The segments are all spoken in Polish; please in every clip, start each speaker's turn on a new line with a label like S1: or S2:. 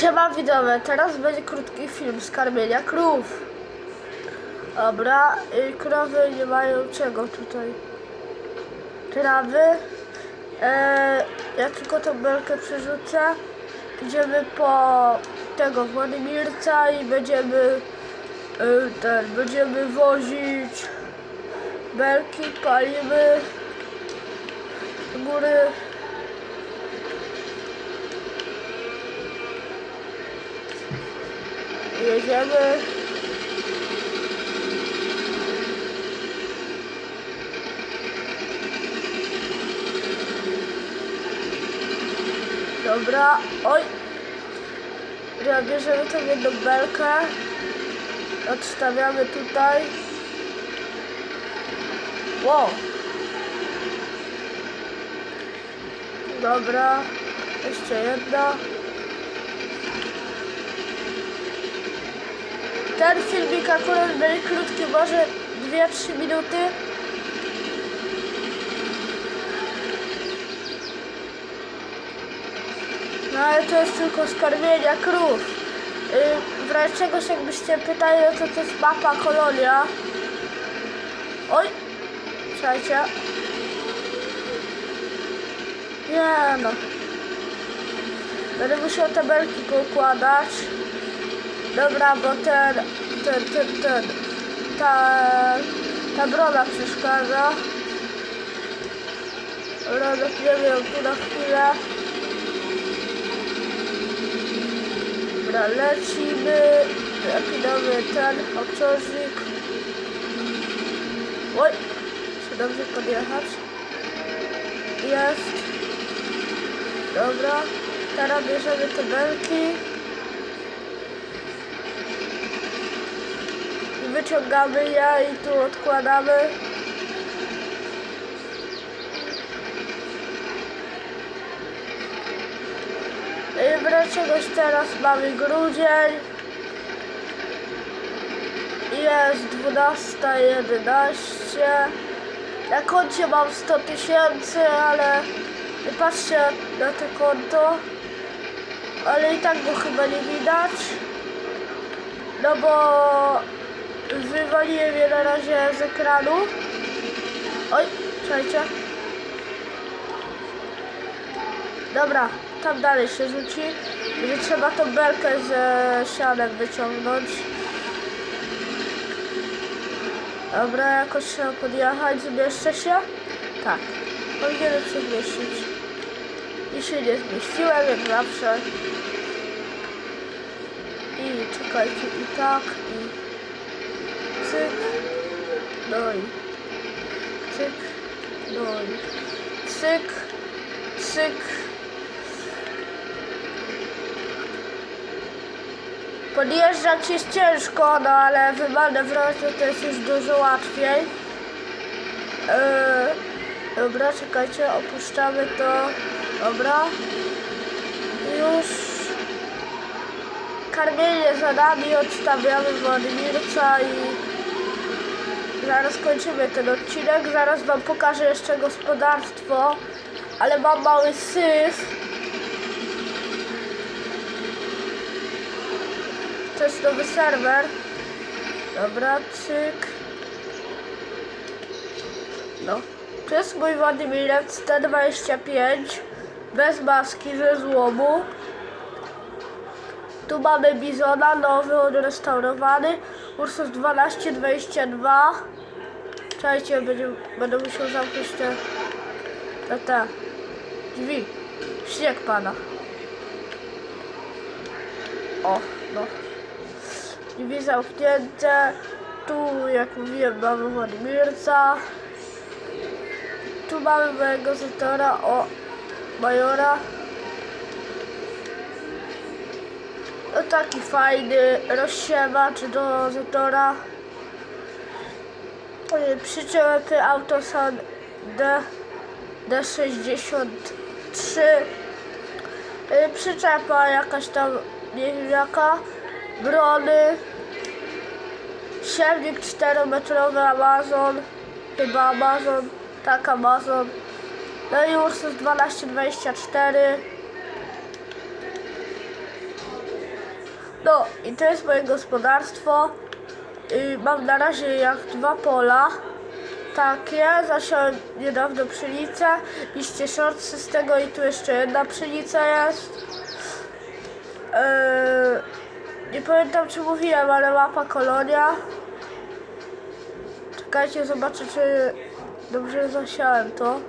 S1: Siema widzowie, teraz będzie krótki film z krów. Dobra, y, krowy nie mają czego tutaj. Trawy. E, ja tylko tą belkę przerzucę. Idziemy po tego Władimirca i będziemy y, ten, będziemy wozić belki, palimy góry. Jedziemy. Dobra, oj. Ja bierzemy tą jedną belkę. Odstawiamy tutaj. Wow. Dobra, jeszcze jedna. Ten filmik akurat będzie krótki, może 2-3 minuty. No ale to jest tylko skarmienia krów. Yy, w razie czegoś jakbyście pytali, no to to jest mapa kolonia. Oj, słuchajcie. Nie no. Będę musiał tabelki poukładać. Dobra, bo ten, ten, ten, ten, ta, ta broda przeszkadza. Rodek nie wiem, tu na chwilę. Dobra, lecimy. Napinamy ten obciążnik. Oj, czy dobrze podjechać? Jest. Dobra, teraz bierzemy te belki. Wyciągamy je i tu odkładamy. I wreszcie czegoś teraz mamy grudzień. Jest 12.11. Na koncie mam 100 tysięcy, ale nie patrzcie na to konto. Ale i tak go chyba nie widać. No bo wywaliłem je na razie z ekranu. Oj, czekajcie. Dobra, tam dalej się rzuci. Będzie trzeba tą belkę ze sianem wyciągnąć. Dobra, jakoś trzeba podjechać. Zmieszczę się? Tak. Powinienem się zmieścić. I się nie zmieściłem, jak zawsze. I czekajcie, i tak, i cyk, i cyk, i cyk, cyk. Podjeżdżać jest ciężko, no ale wymanewrować to jest już dużo łatwiej. Yy, dobra, czekajcie, opuszczamy to. Dobra. Już karmienie za nami, odstawiamy Władimirca i zaraz kończymy ten odcinek. Zaraz wam pokażę jeszcze gospodarstwo, ale mam mały syf. To jest nowy serwer. Dobra, cyk. No. To jest mój Władimirec T25 bez maski, ze złomu. Tu mamy Bizona, nowy, odrestaurowany. Ursus 1222. Czekajcie, będzie, będę musiał zamknąć te, te, te drzwi. Śnieg pada. O, no. Drzwi zamknięte. Tu, jak mówiłem, mamy Władimirca. Tu mamy mojego zatora, o, Majora. No taki fajny rozsiewacz do zatora. Przyczepy Autosan D, D63. Y, Przyczepa jakaś tam, nie wiem jaka. Brony. Siewnik 4-metrowy Amazon. Chyba Amazon. Tak, Amazon. No i Ursus 1224. No i to jest moje gospodarstwo. Y, Mam na razie jak dwa pola. Takie, zasiałem niedawno pszenicę, liście shortsy z tego i tu jeszcze jedna pszenica jest. Yy, nie pamiętam czy mówiłem, ale mapa kolonia. Czekajcie, zobaczę czy dobrze zasiałem to.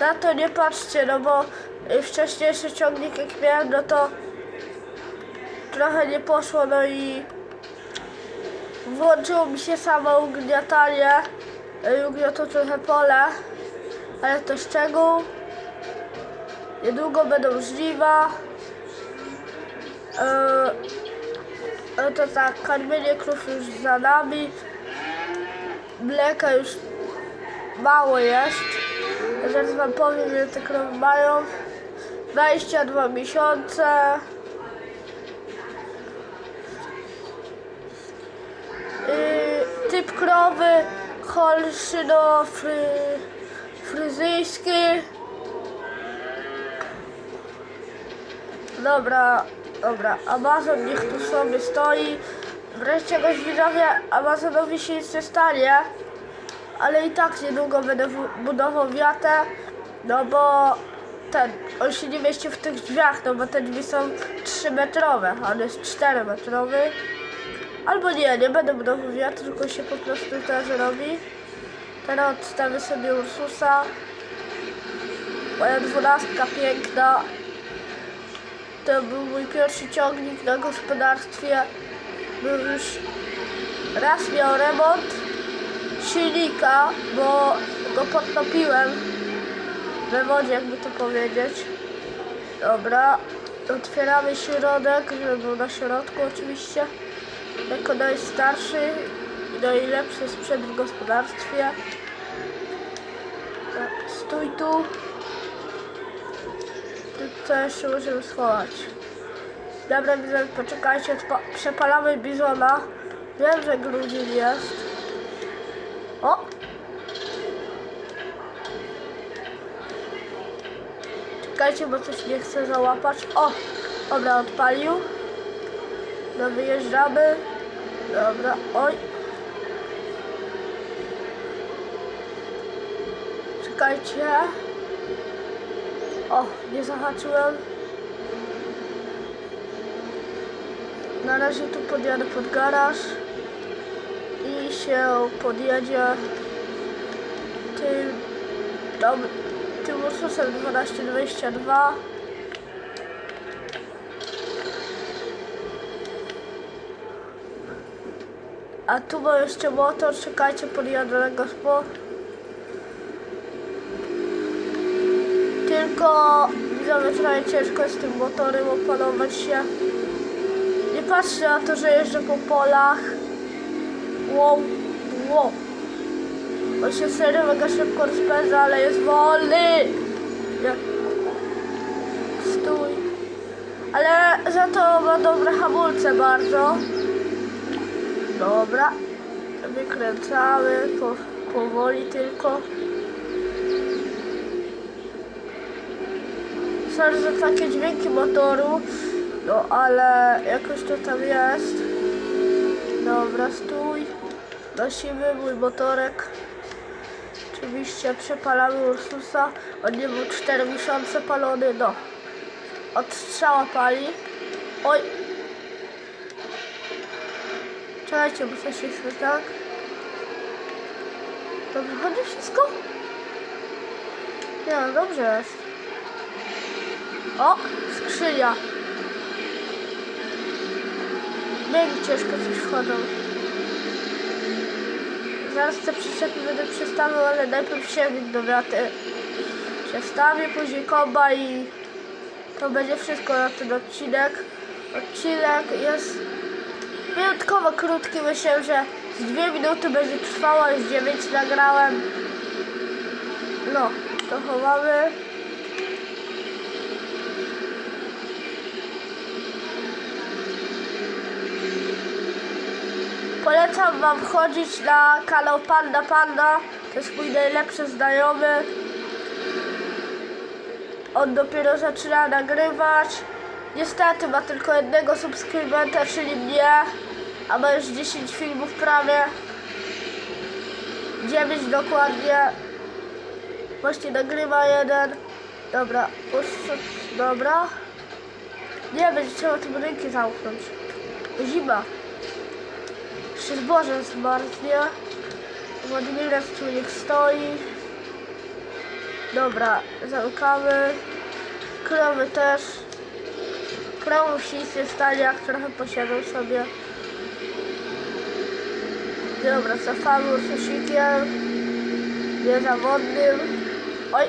S1: Na to nie patrzcie, no bo y, wcześniejszy ciągnik jak miałem, no to trochę nie poszło, no i włączyło mi się samo ugniatanie. Ugniotło trochę pole, ale to szczegół. Niedługo będą żniwa. Yy, to tak, karmienie krów już za nami. Mleka już mało jest. Zaraz wam powiem, ile te krowy mają. 22 miesiące. Yy, typ krowy holszyno fry, fryzyjski. Dobra, dobra, Amazon niech tu sobie stoi. Wreszcie goś widzowie, Amazonowi się nic nie stanie. Ale i tak niedługo będę budował wiatę, no bo ten, on się nie mieści w tych drzwiach, no bo te drzwi są 3 metrowe, a on jest 4 metrowy. Albo nie, nie będę budował wiatr, tylko się po prostu to zrobi. Teraz odstawię sobie Ursusa. Moja dwunastka piękna. To był mój pierwszy ciągnik na gospodarstwie. Był już raz miał remont silnika, bo go podtopiłem we wodzie, jakby to powiedzieć. Dobra, otwieramy środek, żeby był na środku oczywiście. Jako najstarszy i najlepszy sprzęt w gospodarstwie. Tak, Stój tu. Tu co jeszcze możemy schować? Dobra, widzę, poczekajcie, przepalamy bizona. Wiem, że grudzień jest. O! Czekajcie, bo coś nie chcę załapać. O! Dobra, odpalił. No wyjeżdżamy. Dobra, oj. Czekajcie. O, nie zahaczyłem. Na razie tu podjadę pod garaż i się podjedzie tym, tam, tym Ursusem 1222. A tu ma jeszcze motor, czekajcie, podjadę na gospo. Tylko widzowie trochę ciężko jest tym motorem opanować się. Nie patrzcie na to, że jeżdżę po polach. Wow, wow. On się serio mega szybko rozpędza, ale jest wolny. Nie. Stój. Ale za to ma dobre hamulce bardzo. Dobra. Wykręcamy po, powoli tylko. Sorry za takie dźwięki motoru. No ale jakoś to tam jest. Dobra, stój. Nosimy mój motorek. Oczywiście przepalamy Ursusa. On nie był 4 miesiące palony, no. Od strzała pali. Oj. Czekajcie, bo coś jest nie tak. Dobrze chodzi wszystko? Nie no, dobrze jest. O, skrzynia. Biegi ciężko coś wchodzą. Zaraz te przyczepy będę przestawiał, ale najpierw siewnik do wiaty. Przestawię, później komba i to będzie wszystko na ten odcinek. Odcinek jest wyjątkowo krótki. Myślę, że z dwie minuty będzie trwało, już 9 nagrałem. No, to chowamy. Polecam wam wchodzić na kanał Panda Panda. To jest mój najlepszy znajomy. On dopiero zaczyna nagrywać. Niestety ma tylko jednego subskrybenta, czyli mnie. A ma już 10 filmów prawie. 9 dokładnie. Właśnie nagrywa jeden. Dobra, dobra. Nie, będzie trzeba te budynki zamknąć. Zima. Jeszcze zboże zmarznie. Władimir tu niech stoi. Dobra, zamykamy. Krowy też. Krowów się nic nie stanie, jak trochę posiedzą sobie. Dobra, cofamy ursusikiem. Niezawodnym. Oj!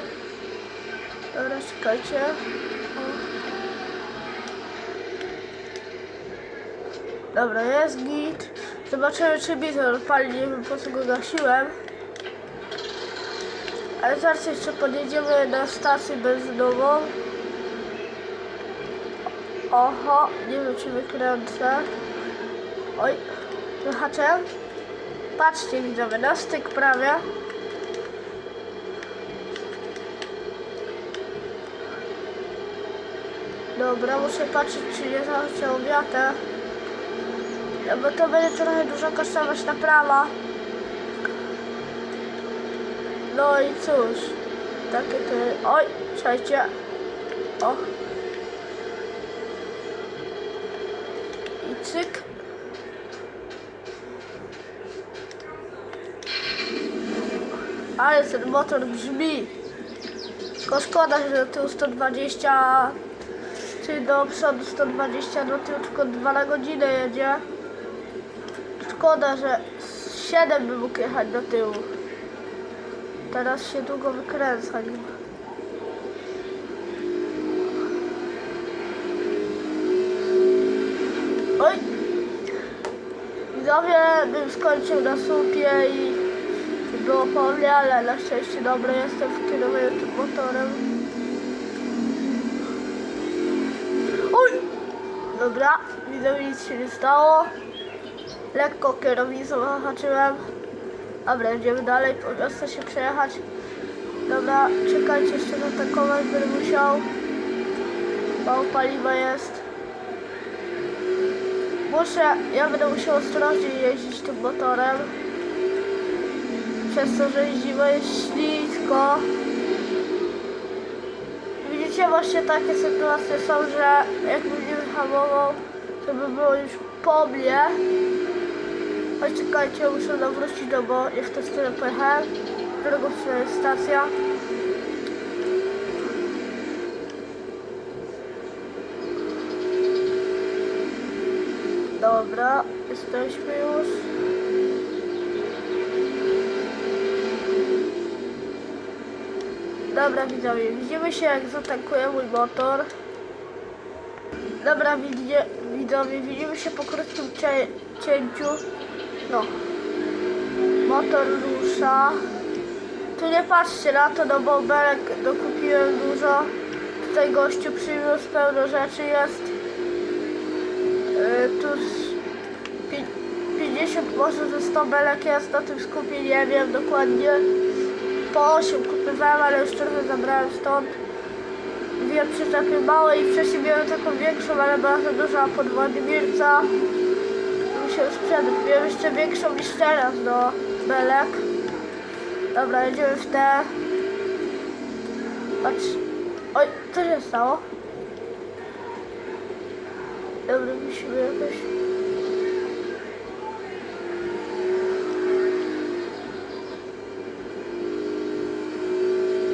S1: Dobra, czekajcie. Dobra, jest git. Zobaczymy, czy bizon odpali, nie wiem po co go gasiłem. Ale zaraz jeszcze podjedziemy na stację benzynową. Oho, nie wiem czy wykręcę. Oj, wyhaczem. Patrzcie widzowie, na styk prawie. Dobra, muszę patrzeć czy nie zaczął wiatr. No bo to będzie trochę dużo kosztować naprawa. No i cóż, takie to... Oj, słuchajcie. O. cyk. Ale ten motor brzmi. Tylko szkoda, że do tyłu 120, czy do przodu 120, do tyłu tylko 2 na godzinę jedzie. Szkoda, że 7 by mógł jechać do tyłu. Teraz się długo wykręca Bym skończył na słupie i, było po mnie, ale na szczęście dobry jestem w kierowaniu tym motorem. Oj! Dobra, widzowie nic się nie stało. Lekko kierownicą zahaczyłem. Dobra, idziemy dalej, po miasto się przejechać. Dobra, czekajcie, jeszcze zatankować będę musiał. Mało paliwa jest. Muszę, ja będę musiał ostrożnie jeździć tym motorem. Przez to, że jest ślisko. Widzicie, właśnie takie sytuacje są, że jakbym nie wyhamował, to by było już po mnie. Czekajcie, muszę nawrócić, no bo nie w tę stronę pojechałem. Drugą stronę stacja. Dobra, jesteśmy już. Dobra widzowie, widzimy się jak zatankuje mój motor. Dobra widzie, widzowie, widzimy się po krótkim cie, cięciu. No. Motor rusza. Tu nie patrzcie na to, no bo belek dokupiłem dużo. Tutaj gościu przywiózł pełno rzeczy jest. Yy, tu z pi- 50 może ze 100 belek jest na tym skupie, nie wiem dokładnie. Po 8 kupowałem, ale już trochę zabrałem stąd. Dwie przyczepy małe i wcześniej miałem taką większą, ale była za duża pod Władimirca. Musiał sprzedać. Miałem jeszcze większą niż teraz do belek. Dobra, jedziemy w te. Patrz. Oj, co się stało? Dobra, musimy jakoś...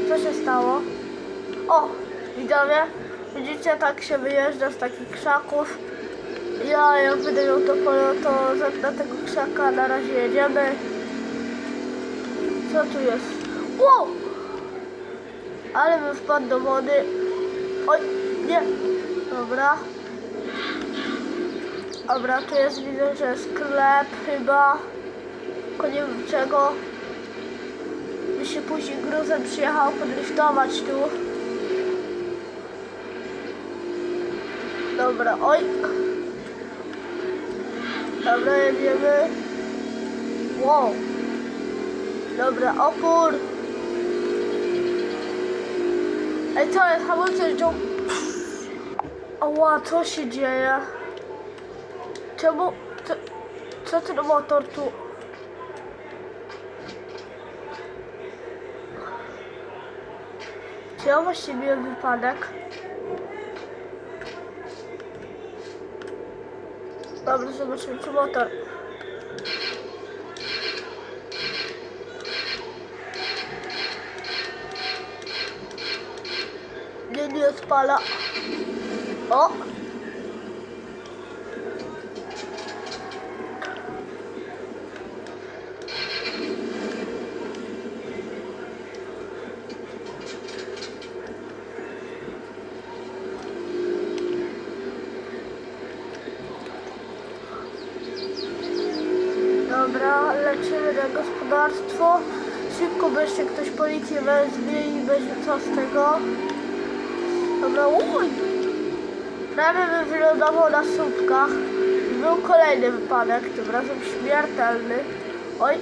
S1: Co się stało? O, widzowie, widzicie, tak się wyjeżdża z takich krzaków. Ja, jak będę miał to pole, to na tego krzaka na razie jedziemy. Co tu jest? Wow! Ale bym wpadł do wody. Oj, nie. Dobra. Dobra, tu jest, widzę, że sklep chyba. Tylko nie wiem czego. By się później gruzem przyjechał podliftować tu. Dobra, oj. Dobra, jedziemy. Wow. Dobra, opór. Ej, co jest? Hamulce jeżdżą. Ała, co się dzieje? Czemu... Co, co ten motor tu... Czy ja właściwie wypadek? Dobra, zobaczymy, czy motor... Nie, nie odpala. O! Dobra, lecimy na gospodarstwo. Szybko by jeszcze ktoś policję wezwie i będzie co z tego. Dobra, uj! Prawie bym wylądował na słupkach. Był kolejny wypadek, tym razem śmiertelny. Oj!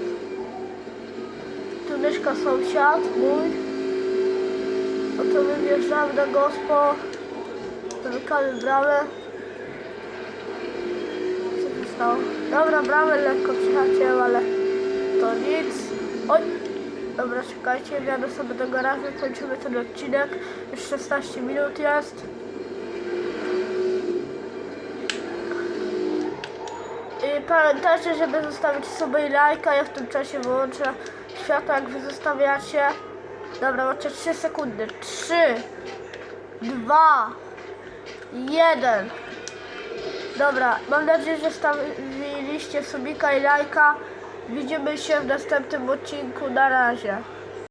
S1: Tu mieszka sąsiad mój. No to my wjeżdżamy na gospo. Zamykamy bramę. Co się stało? Dobra, bramę lekko przyhaczyłem, ale to nic. Oj! Dobra, czekajcie, wjadę sobie do garażu, kończymy ten odcinek. Już 16 minut jest. I pamiętajcie, żeby zostawić sobie lajka, ja w tym czasie wyłączę światło, jak wy zostawiacie. Dobra, macie 3 sekundy. 3, 2, 1. Dobra, mam nadzieję, że stawiliście subika i lajka. Widzimy się w następnym odcinku. Na razie.